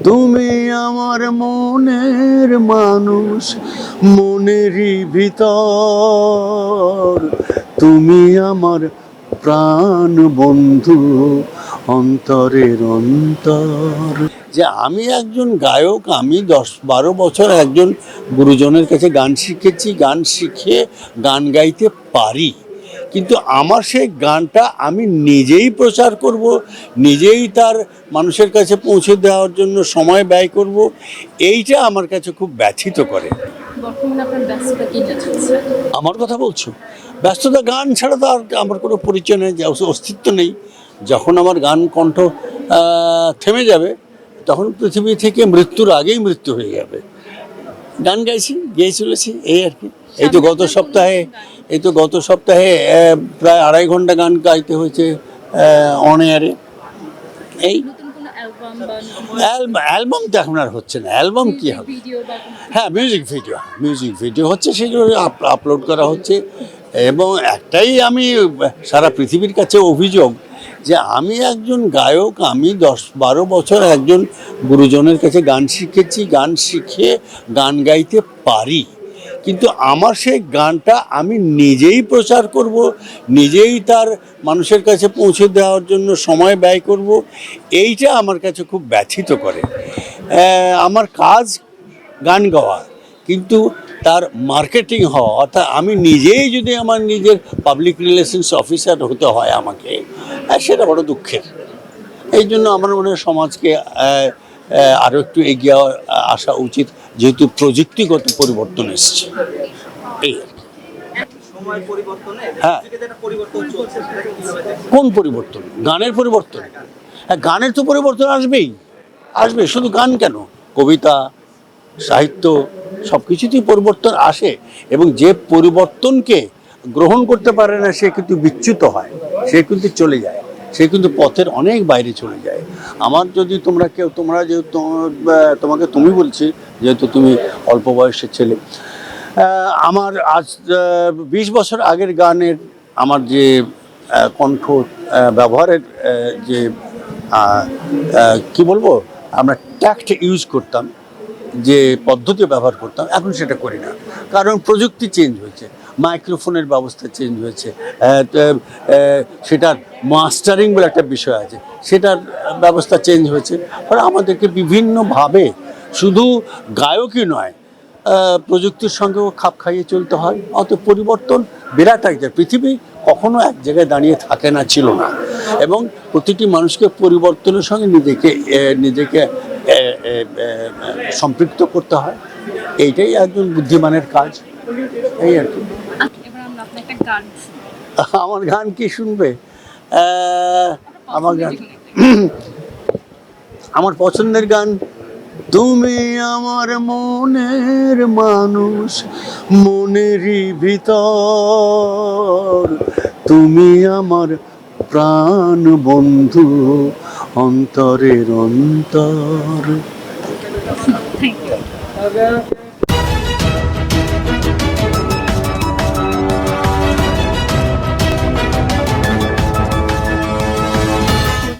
তুমি আমার মনের মানুষ, মনেরই ভিতর। তুমি আমার প্রাণ বন্ধু, অন্তরের অন্তর। যে আমি একজন গায়ক, আমি দশ বারো বছর একজন গুরুজনের কাছে গান শিখেছি, গান শিখে গান গাইতে পারি। কিন্তু আমার সেই গানটা আমি নিজেই প্রচার করব নিজেই তার মানুষের কাছে পৌঁছে দেওয়ার জন্য সময় ব্যয় করব এইটা আমার কাছে খুব ব্যথিত করে। আমার কথা বলছো? ব্যস্ততা গান ছাড়া তো আর আমার কোনো পরিচয় নেই যে অস্তিত্ব নেই। যখন আমার গান কণ্ঠ থেমে যাবে তখন পৃথিবী থেকে মৃত্যুর আগেই মৃত্যু হয়ে যাবে। গান গাইছি গেয়ে চলেছি এই আর কি। এই তো গত সপ্তাহে এই তো গত সপ্তাহে প্রায় আড়াই ঘণ্টা গান গাইতে হয়েছে অন এয়ারে এই অ্যালবাম তো এখন আর হচ্ছে না অ্যালবাম কী হবে? হ্যাঁ মিউজিক ভিডিও মিউজিক ভিডিও হচ্ছে সেগুলো আপলোড করা হচ্ছে এবং একটাই আমি সারা পৃথিবীর কাছে অভিযোগ যে আমি একজন গায়ক, আমি দশ বারো বছর একজন গুরুজনের কাছে গান শিখেছি, গান শিখে গান গাইতে পারি। কিন্তু আমার সেই গানটা আমি নিজেই প্রচার করব, নিজেই তার মানুষের কাছে পৌঁছে দেওয়ার জন্য সময় ব্যয় করব, এইটা আমার কাছে খুব ব্যথিত করে। আমার কাজ গান গাওয়া, কিন্তু তার মার্কেটিং হওয়া, অর্থাৎ আমি নিজেই যদি আমার নিজের পাবলিক রিলেশনস অফিসার হতে হয় আমাকে সেটা বড় দুঃখের। এই জন্য আমার মনে হয় সমাজকে আহ, আহ, আরও একটু এগিয়ে আসা উচিত যেহেতু প্রযুক্তিগত পরিবর্তন এসছে। এই হ্যাঁ। কোন পরিবর্তন? গানের পরিবর্তন? হ্যাঁ গানের তো পরিবর্তন আসবেই। আসবে শুধু গান কেন? কবিতা সাহিত্য সব কিছুতেই পরিবর্তন আসে। এবং যে পরিবর্তনকে গ্রহণ করতে পারে না সে কিন্তু বিচ্যুত হয়। সে কিন্তু চলে যায়। সে কিন্তু পথের অনেক বাইরে চলে যায়। আমার যদি তোমরা কেউ, তোমরা যেহেতু তোমাকে তুমি বলছি, যেহেতু তুমি অল্প বয়সের ছেলে আমার আজ বিশ বছর আগের গানের আমার যে কণ্ঠ ব্যবহারের যে কি বলব, আমরা ট্যাক্ট ইউজ করতাম, যে পদ্ধতি ব্যবহার করতাম, এখন সেটা করি না। কারণ প্রযুক্তি চেঞ্জ হয়েছে। মাইক্রোফোনের ব্যবস্থা চেঞ্জ হয়েছে। সেটার মাস্টারিং বলে একটা বিষয় আছে। সেটার ব্যবস্থা চেঞ্জ হয়েছে। ফলে আমাদেরকে বিভিন্নভাবে শুধু গায়কই নয় প্রযুক্তির সঙ্গেও খাপ খাইয়ে চলতে হয়। অত পরিবর্তন বিরাট এক জায়গায়। পৃথিবী কখনো এক জায়গায় দাঁড়িয়ে থাকে না, ছিল না। এবং প্রতিটি মানুষকে পরিবর্তনের সঙ্গে নিজেকে নিজেকে সম্পৃক্ত করতে হয়। এইটাই একজন বুদ্ধিমানের কাজ। এই আর কি এবার আমরা আপনার একটা গান আমার গান কি শুনবে আমার গান। আমার পছন্দের গান তুমি আমার মনের মানুষ মনেরই ভিতর তুমি আমার প্রাণ বন্ধু অন্তরের অন্তর Thank you.